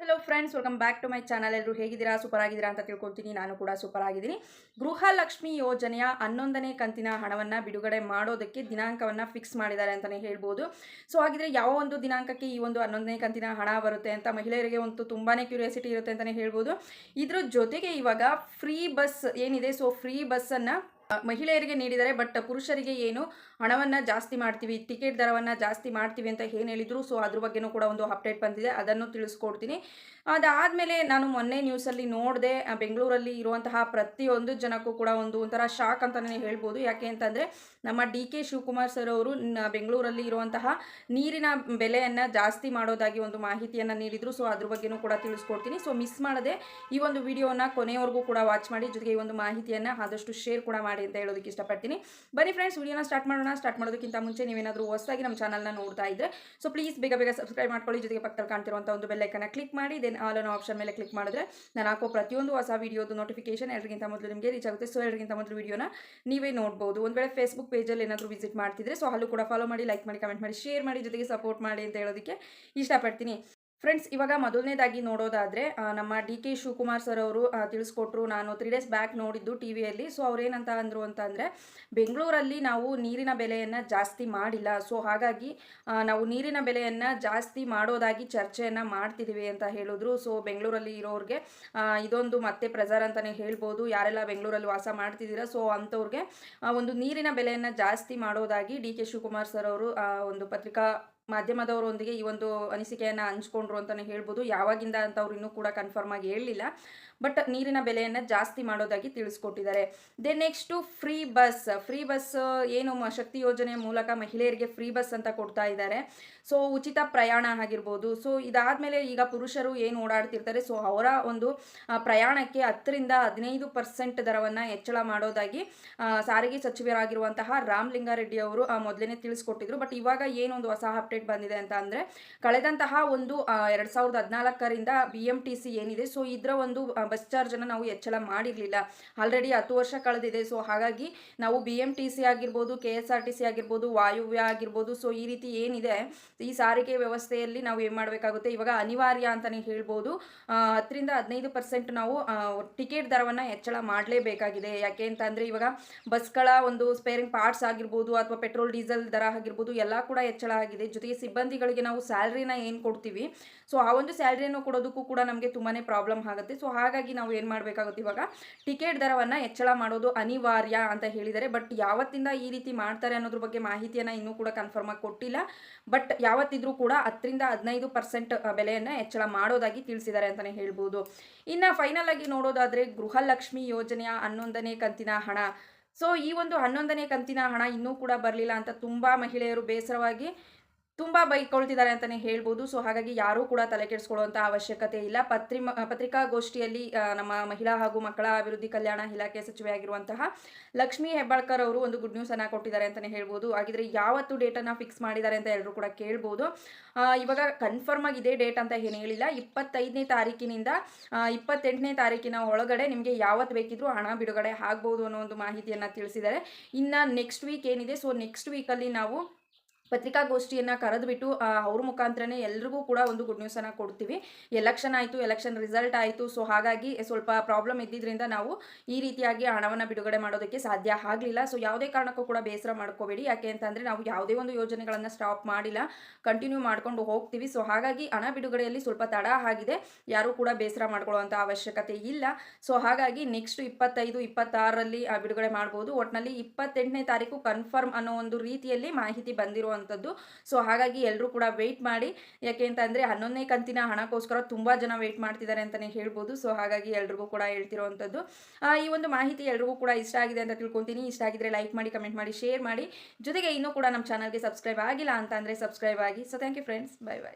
Hello friends welcome back to my channel ಎಲ್ಲರೂ ಹೇಗಿದ್ದೀರಾ? Super ಆಗಿದ್ದೀರಾ ಅಂತ ತಿಳ್ಕೊಳ್ತೀನಿ. ನಾನು ಕೂಡ ಸೂಪರ್ ಆಗಿದ್ದೀನಿ. ಗೃಹಲಕ್ಷ್ಮಿ ಯೋಜನೆಯ ಹನ್ನೊಂದನೇ ಕಂತಿನ ಹಣವನ್ನು ಬಿಡುಗಡೆ ಮಾಡೋದಕ್ಕೆ ದಿನಾಂಕವನ್ನು ಫಿಕ್ಸ್ ಮಾಡಿದ್ದಾರೆ ಅಂತಲೇ ಹೇಳ್ಬೋದು. ಸೊ ಹಾಗಿದ್ರೆ ಯಾವ ಒಂದು ದಿನಾಂಕಕ್ಕೆ ಈ ಒಂದು ಹನ್ನೊಂದನೇ ಕಂತಿನ ಹಣ ಬರುತ್ತೆ ಅಂತ ಮಹಿಳೆಯರಿಗೆ ಒಂದು ತುಂಬಾ ಕ್ಯೂರಿಯಾಸಿಟಿ ಇರುತ್ತೆ ಅಂತಲೇ ಹೇಳ್ಬೋದು. ಇದ್ರ ಜೊತೆಗೆ ಇವಾಗ ಫ್ರೀ ಬಸ್ ಏನಿದೆ? ಸೊ ಫ್ರೀ ಬಸ್ಸನ್ನು ಮಹಿಳೆಯರಿಗೆ ನೀಡಿದರೆ, ಬಟ್ ಪುರುಷರಿಗೆ ಏನು? ಹಣವನ್ನು ಜಾಸ್ತಿ ಮಾಡ್ತೀವಿ, ಟಿಕೆಟ್ ದರವನ್ನು ಜಾಸ್ತಿ ಮಾಡ್ತೀವಿ ಅಂತ ಏನು ಹೇಳಿದ್ರು ಸೊ ಅದ್ರ ಬಗ್ಗೆನೂ ಕೂಡ ಒಂದು ಅಪ್ಡೇಟ್ ಬಂದಿದೆ, ಅದನ್ನು ತಿಳಿಸ್ಕೊಡ್ತೀನಿ. ಅದಾದಮೇಲೆ ನಾನು ಮೊನ್ನೆ ನ್ಯೂಸಲ್ಲಿ ನೋಡಿದೆ ಬೆಂಗಳೂರಲ್ಲಿ ಇರುವಂತಹ ಪ್ರತಿಯೊಂದು ಜನಕ್ಕೂ ಕೂಡ ಒಂದು ಒಂಥರ ಶಾಕ್ ಅಂತಲೇ ಹೇಳ್ಬೋದು. ಯಾಕೆ ಅಂತಂದರೆ, ನಮ್ಮ ಡಿ ಕೆ ಶಿವಕುಮಾರ್ ಸರ್ ಅವರು ಬೆಂಗಳೂರಲ್ಲಿ ಇರುವಂತಹ ನೀರಿನ ಬೆಲೆಯನ್ನು ಜಾಸ್ತಿ ಮಾಡೋದಾಗಿ ಒಂದು ಮಾಹಿತಿಯನ್ನು ನೀಡಿದರು ಸೊ ಅದ್ರ ಬಗ್ಗೆನೂ ಕೂಡ ತಿಳಿಸ್ಕೊಡ್ತೀನಿ. ಸೊ ಮಿಸ್ ಮಾಡದೆ ಈ ಒಂದು ವಿಡಿಯೋನ ಕೊನೆಯವರೆಗೂ ಕೂಡ ವಾಚ್ ಮಾಡಿ, ಜೊತೆಗೆ ಈ ಒಂದು ಮಾಹಿತಿಯನ್ನು ಆದಷ್ಟು ಶೇರ್ ಕೂಡ ಮಾಡಿ. ಅಂತ ಹೇಳೋದಕ್ಕೆ ಇಷ್ಟಪಡ್ತೀನಿ. ಬನ್ನಿ ಫ್ರೆಂಡ್ಸ್ ವಿಡಿಯೋನ ಸ್ಟಾರ್ಟ್ ಮಾಡೋಣ. ಸ್ಟಾರ್ಟ್ ಮಾಡೋದಕ್ಕಿಂತ ಮುಂಚೆ ನೀವೇನಾದರೂ ಹೊಸದಾಗಿ ನಮ್ಮ ಚಾನಲ್ನ ನೋಡ್ತಾ ಇದ್ದರೆ ಸೊ ಪ್ಲೀಸ್ ಬೇಗ ಬೇಗ ಸಬ್ಸ್ಕ್ರೈಬ್ ಮಾಡ್ಕೊಳ್ಳಿ. ಜೊತೆಗೆ ಪಕ್ಕದಲ್ಲಿ ಕಾಣ್ತಿರುವಂಥ ಒಂದು ಬೆಲ್ಲೈಕನ್ನ ಕ್ಲಿಕ್ ಮಾಡಿ ದೆನ್ ಆಲ್ ಅನ್ನೋ ಆಪ್ಷನ್ ಮೇಲೆ ಕ್ಲಿಕ್ ಮಾಡಿದ್ರೆ ನಾನು ಹಾಕೋ ಪ್ರತಿಯೊಂದು ಹೊಸ ವಿಡಿಯೋದು ನೋಟಿಫಿಕೇಶನ್ ಎಲ್ಲರಿಗಿಂತ ಮೊದಲು ನಿಮಗೆ ರೀಚ್ ಆಗುತ್ತೆ. ಸೊ ಎಲ್ಲರಿಗಿಂತ ಮೊದಲು ವಿಡಿಯೋನ ನೀವೇ ನೋಡ್ಬೋದು. ಒಂದು ವೇಳೆ ಫೇಸ್ಬುಕ್ ಪೇಜಲ್ಲಿ ಏನಾದರೂ ವಿಸಿಟ್ ಮಾಡ್ತಿದ್ರೆ ಸೊ ಅಲ್ಲೂ ಕೂಡ ಫಾಲೋ ಮಾಡಿ ಲೈಕ್ ಮಾಡಿ ಕಮೆಂಟ್ ಮಾಡಿ ಶೇರ್ ಮಾಡಿ, ಜೊತೆಗೆ ಸಪೋರ್ಟ್ ಮಾಡಿ ಅಂತ ಹೇಳೋದಕ್ಕೆ ಇಷ್ಟಪಡ್ತೀನಿ. ಫ್ರೆಂಡ್ಸ್ ಇವಾಗ ಮೊದಲನೇದಾಗಿ ನೋಡೋದಾದರೆ ನಮ್ಮ ಡಿ ಕೆ ಶಿವಕುಮಾರ್ ಸರ್ ಅವರು ತಿಳಿಸ್ಕೊಟ್ರು. ನಾನು ತ್ರೀ ಡೇಸ್ ಬ್ಯಾಕ್ ನೋಡಿದ್ದು ಟಿ ವಿಯಲ್ಲಿ ಸೊ ಅವ್ರೇನಂತ ಅಂದರು ಅಂತಂದರೆ ಬೆಂಗಳೂರಲ್ಲಿ ನಾವು ನೀರಿನ ಬೆಲೆಯನ್ನು ಜಾಸ್ತಿ ಮಾಡಿಲ್ಲ. ಸೊ ಹಾಗಾಗಿ ನಾವು ನೀರಿನ ಬೆಲೆಯನ್ನು ಜಾಸ್ತಿ ಮಾಡೋದಾಗಿ ಚರ್ಚೆಯನ್ನು ಮಾಡ್ತಿದ್ದೀವಿ ಅಂತ ಹೇಳಿದ್ರು. ಸೊ ಬೆಂಗಳೂರಲ್ಲಿ ಇರೋರಿಗೆ ಇದೊಂದು ಮತ್ತೆ ಪ್ರಜಾರ ಅಂತಲೇ ಹೇಳ್ಬೋದು. ಯಾರೆಲ್ಲ ಬೆಂಗಳೂರಲ್ಲಿ ವಾಸ ಮಾಡ್ತಿದ್ದೀರಾ ಸೊ ಅಂಥವ್ರಿಗೆ ಒಂದು ನೀರಿನ ಬೆಲೆಯನ್ನು ಜಾಸ್ತಿ ಮಾಡೋದಾಗಿ ಡಿ ಕೆ ಶಿವಕುಮಾರ್ ಸರ್ ಅವರು ಒಂದು ಪತ್ರಿಕಾ ಮಾಧ್ಯಮದವರೊಂದಿಗೆ ಈ ಒಂದು ಅನಿಸಿಕೆಯನ್ನು ಹಂಚ್ಕೊಂಡ್ರು ಅಂತಲೇ ಹೇಳ್ಬೋದು. ಯಾವಾಗಿಂದ ಅಂತ ಅವ್ರು ಇನ್ನೂ ಕೂಡ ಕನ್ಫರ್ಮ್ ಆಗಿ ಹೇಳಲಿಲ್ಲ. ಬಟ್ ನೀರಿನ ಬೆಲೆಯನ್ನು ಜಾಸ್ತಿ ಮಾಡೋದಾಗಿ ತಿಳಿಸ್ಕೊಟ್ಟಿದ್ದಾರೆ. The next free bus free bus ಏನು ಶಕ್ತಿ ಯೋಜನೆ ಮೂಲಕ ಮಹಿಳೆಯರಿಗೆ ಫ್ರೀ ಬಸ್ ಅಂತ ಕೊಡ್ತಾ ಇದ್ದಾರೆ. ಸೊ ಉಚಿತ ಪ್ರಯಾಣ ಆಗಿರ್ಬೋದು. ಸೊ ಇದಾದಮೇಲೆ ಈಗ ಪುರುಷರು ಏನು ಓಡಾಡ್ತಿರ್ತಾರೆ. ಸೊ ಅವರ ಒಂದು ಪ್ರಯಾಣಕ್ಕೆ ಹತ್ತರಿಂದ ಹದಿನೈದು ಪರ್ಸೆಂಟ್ ದರವನ್ನು ಹೆಚ್ಚಳ ಮಾಡೋದಾಗಿ ಸಾರಿಗೆ ಸಚಿವರಾಗಿರುವಂತಹ ರಾಮಲಿಂಗಾರೆಡ್ಡಿ ಅವರು ಮೊದಲೇ ತಿಳಿಸ್ಕೊಟ್ಟಿದ್ರು. ಬಟ್ ಇವಾಗ ಏನೊಂದು ಹೊಸ ಅಪ್ಡೇಟ್ ಬಂದಿದೆ ಅಂತ ಅಂದರೆ, ಕಳೆದಂತಹ ಒಂದು ಎರಡು ಸಾವಿರದ ಹದಿನಾಲ್ಕರಿಂದ ಬಿ ಎಂ ಟಿ ಸಿ ಏನಿದೆ. ಸೊ ಇದರ ಒಂದು ಬಸ್ ಚಾರ್ಜನ್ನು ನಾವು ಹೆಚ್ಚಳ ಮಾಡಿರಲಿಲ್ಲ. ಆಲ್ರೆಡಿ ಹತ್ತು ವರ್ಷ ಕಳೆದಿದೆ. ಸೊ ಹಾಗಾಗಿ ನಾವು ಬಿ ಎಂ ಟಿ ಸಿ ಆಗಿರ್ಬೋದು K S R T C ಆಗಿರ್ಬೋದು, ವಾಯುವ್ಯ ಆಗಿರ್ಬೋದು ಸೊ ಈ ರೀತಿ ಏನಿದೆ, ಈ ಸಾರಿಗೆ ವ್ಯವಸ್ಥೆಯಲ್ಲಿ ನಾವು ಏನು ಮಾಡಬೇಕಾಗುತ್ತೆ? ಇವಾಗ ಅನಿವಾರ್ಯ ಅಂತಲೇ ಹೇಳ್ಬೋದು. ಹತ್ತರಿಂದ ಹದಿನೈದು ಪರ್ಸೆಂಟ್ ನಾವು ಟಿಕೆಟ್ ದರವನ್ನು ಹೆಚ್ಚಳ ಮಾಡಲೇಬೇಕಾಗಿದೆ. ಯಾಕೆ ಅಂತಂದರೆ ಇವಾಗ ಬಸ್ಗಳ ಒಂದು ಸ್ಪೇರಿಂಗ್ ಪಾರ್ಟ್ಸ್ ಆಗಿರ್ಬೋದು ಅಥವಾ ಪೆಟ್ರೋಲ್ ಡೀಸೆಲ್ ದರ ಆಗಿರ್ಬೋದು, ಎಲ್ಲ ಕೂಡ ಹೆಚ್ಚಳ ಆಗಿದೆ. ಜೊತೆಗೆ ಸಿಬ್ಬಂದಿಗಳಿಗೆ ನಾವು ಸ್ಯಾಲ್ರಿನ ಏನು ಕೊಡ್ತೀವಿ? ಸೊ ಆ ಒಂದು ಸ್ಯಾಲ್ರಿಯನ್ನು ಕೊಡೋದಕ್ಕೂ ಕೂಡ ನಮಗೆ ತುಂಬಾ ಪ್ರಾಬ್ಲಮ್ ಆಗುತ್ತೆ. ಸೊ ಹಾಗಾಗಿ ನಾವು ಏನು ಮಾಡಬೇಕಾಗುತ್ತೆ ಇವಾಗ? ಟಿಕೆಟ್ ದರವನ್ನು ಹೆಚ್ಚಳ ಮಾಡೋದು ಅನಿವಾರ್ಯ ಅಂತ ಹೇಳಿದ್ದಾರೆ. ಬಟ್ ಯಾವತ್ತಿಂದ ಈ ರೀತಿ ಮಾಡ್ತಾರೆ ಅನ್ನೋದ್ರ ಬಗ್ಗೆ ಮಾಹಿತಿಯನ್ನು ಇನ್ನೂ ಕೂಡ ಕನ್ಫರ್ಮ್ ಆಗಿ ಕೊಟ್ಟಿಲ್ಲ. ಬಟ್ ಯಾವತ್ತಿದ್ರೂ ಕೂಡ ಹತ್ತರಿಂದ ಹದಿನೈದು ಪರ್ಸೆಂಟ್ ಬೆಲೆಯನ್ನು ಹೆಚ್ಚಳ ಮಾಡೋದಾಗಿ ತಿಳಿಸಿದ್ದಾರೆ ಅಂತಲೇ ಹೇಳ್ಬೋದು. ಇನ್ನು ಫೈನಲ್ ಆಗಿ ನೋಡೋದಾದರೆ ಗೃಹಲಕ್ಷ್ಮಿ ಯೋಜನೆಯ ಹನ್ನೊಂದನೇ ಕಂತಿನ ಹಣ. ಸೊ ಈ ಒಂದು ಹನ್ನೊಂದನೇ ಕಂತಿನ ಹಣ ಇನ್ನೂ ಕೂಡ ಬರಲಿಲ್ಲ ಅಂತ ತುಂಬ ಮಹಿಳೆಯರು ಬೇಸರವಾಗಿ ತುಂಬ ಬೈಕೊಳ್ತಿದ್ದಾರೆ ಅಂತಲೇ ಹೇಳ್ಬೋದು. ಸೊ ಹಾಗಾಗಿ ಯಾರೂ ಕೂಡ ತಲೆ ಕೆಡಿಸ್ಕೊಳ್ಳುವಂಥ ಅವಶ್ಯಕತೆ ಇಲ್ಲ. ಪತ್ರಿ ಪತ್ರಿಕಾಗೋಷ್ಠಿಯಲ್ಲಿ ನಮ್ಮ ಮಹಿಳಾ ಹಾಗೂ ಮಕ್ಕಳ ಅಭಿವೃದ್ಧಿ ಕಲ್ಯಾಣ ಇಲಾಖೆ ಸಚಿವೆ ಆಗಿರುವಂತಹ ಲಕ್ಷ್ಮೀ ಹೆಬ್ಬಾಳ್ಕರ್ ಅವರು ಒಂದು ಗುಡ್ ನ್ಯೂಸನ್ನು ಕೊಟ್ಟಿದ್ದಾರೆ ಅಂತಲೇ ಹೇಳ್ಬೋದು. ಹಾಗಿದ್ರೆ ಯಾವತ್ತು ಡೇಟನ್ನು ಫಿಕ್ಸ್ ಮಾಡಿದ್ದಾರೆ ಅಂತ ಎಲ್ಲರೂ ಕೂಡ ಕೇಳ್ಬೋದು. ಇವಾಗ ಕನ್ಫರ್ಮ್ ಆಗಿ ಇದೇ ಡೇಟ್ ಅಂತ ಏನು ಹೇಳಿಲ್ಲ. ಇಪ್ಪತ್ತೈದನೇ ತಾರೀಕಿನಿಂದ ಇಪ್ಪತ್ತೆಂಟನೇ ತಾರೀಕಿನ ಒಳಗಡೆ ನಿಮಗೆ ಯಾವತ್ತು ಬೇಕಿದ್ರೂ ಹಣ ಬಿಡುಗಡೆ ಆಗ್ಬೋದು ಅನ್ನೋ ಒಂದು ಮಾಹಿತಿಯನ್ನು ತಿಳಿಸಿದ್ದಾರೆ. ಇನ್ನು ನೆಕ್ಸ್ಟ್ ವೀಕ್ ಏನಿದೆ? ಸೊ ನೆಕ್ಸ್ಟ್ ವೀಕಲ್ಲಿ ನಾವು ಪತ್ರಿಕಾಗೋಷ್ಠಿಯನ್ನು ಕರೆದುಬಿಟ್ಟು ಅವ್ರ ಮುಖಾಂತರನೇ ಎಲ್ರಿಗೂ ಕೂಡ ಒಂದು ಗುಡ್ ನ್ಯೂಸನ್ನು ಕೊಡ್ತೀವಿ. ಎಲೆಕ್ಷನ್ ಆಯಿತು ಎಲೆಕ್ಷನ್ ರಿಸಲ್ಟ್ ಆಯಿತು ಸೊ ಹಾಗಾಗಿ ಸ್ವಲ್ಪ ಪ್ರಾಬ್ಲಮ್ ಇದ್ದಿದ್ದರಿಂದ ನಾವು ಈ ರೀತಿಯಾಗಿ ಹಣವನ್ನು ಬಿಡುಗಡೆ ಮಾಡೋದಕ್ಕೆ ಸಾಧ್ಯ ಆಗಲಿಲ್ಲ. ಸೊ ಯಾವುದೇ ಕಾರಣಕ್ಕೂ ಕೂಡ ಬೇಸರ ಮಾಡ್ಕೋಬೇಡಿ. ಯಾಕೆ ಅಂತಂದರೆ ನಾವು ಯಾವುದೇ ಒಂದು ಯೋಜನೆಗಳನ್ನು ಸ್ಟಾಪ್ ಮಾಡಿಲ್ಲ ಕಂಟಿನ್ಯೂ ಮಾಡಿಕೊಂಡು ಹೋಗ್ತೀವಿ. ಸೊ ಹಾಗಾಗಿ ಹಣ ಬಿಡುಗಡೆಯಲ್ಲಿ ಸ್ವಲ್ಪ ತಡ ಆಗಿದೆ. ಯಾರೂ ಕೂಡ ಬೇಸರ ಮಾಡ್ಕೊಳ್ಳುವಂಥ ಅವಶ್ಯಕತೆ ಇಲ್ಲ. ಸೊ ಹಾಗಾಗಿ ನೆಕ್ಸ್ಟ್ ಇಪ್ಪತ್ತೈದು, ಇಪ್ಪತ್ತಾರರಲ್ಲಿ ಬಿಡುಗಡೆ ಮಾಡ್ಬೋದು. ಒಟ್ಟಿನಲ್ಲಿ ಇಪ್ಪತ್ತೆಂಟನೇ ತಾರೀಕು ಕನ್ಫರ್ಮ್ ಅನ್ನೋ ಒಂದು ರೀತಿಯಲ್ಲಿ ಮಾಹಿತಿ ಬಂದಿರುವ ಇರುವಂಥದ್ದು. ಸೊ ಹಾಗಾಗಿ ಎಲ್ಲರೂ ಕೂಡ ವೆಯ್ಟ್ ಮಾಡಿ. ಯಾಕೆ ಅಂತಂದರೆ ಹನ್ನೊಂದನೇ ಕಂತಿನ ಹಣಕ್ಕೋಸ್ಕರ ತುಂಬ ಜನ ವೆಯ್ಟ್ ಮಾಡ್ತಿದ್ದಾರೆ ಅಂತಲೇ ಹೇಳ್ಬೋದು. ಸೊ ಹಾಗಾಗಿ ಎಲ್ರಿಗೂ ಕೂಡ ಹೇಳ್ತಿರುವಂಥದ್ದು. ಈ ಒಂದು ಮಾಹಿತಿ ಎಲ್ರಿಗೂ ಕೂಡ ಇಷ್ಟ ಆಗಿದೆ ಅಂತ ತಿಳ್ಕೊತೀನಿ. ಇಷ್ಟ ಆಗಿದ್ರೆ ಲೈಕ್ ಮಾಡಿ ಕಮೆಂಟ್ ಮಾಡಿ ಶೇರ್ ಮಾಡಿ. ಜೊತೆಗೆ ಇನ್ನೂ ಕೂಡ ನಮ್ಮ ಚಾನಲ್ಗೆ ಸಬ್ಸ್ಕ್ರೈಬ್ ಆಗಿಲ್ಲ ಅಂತ ಅಂದರೆ ಸಬ್ಸ್ಕ್ರೈಬ್ ಆಗಿ. So thank you friends bye bye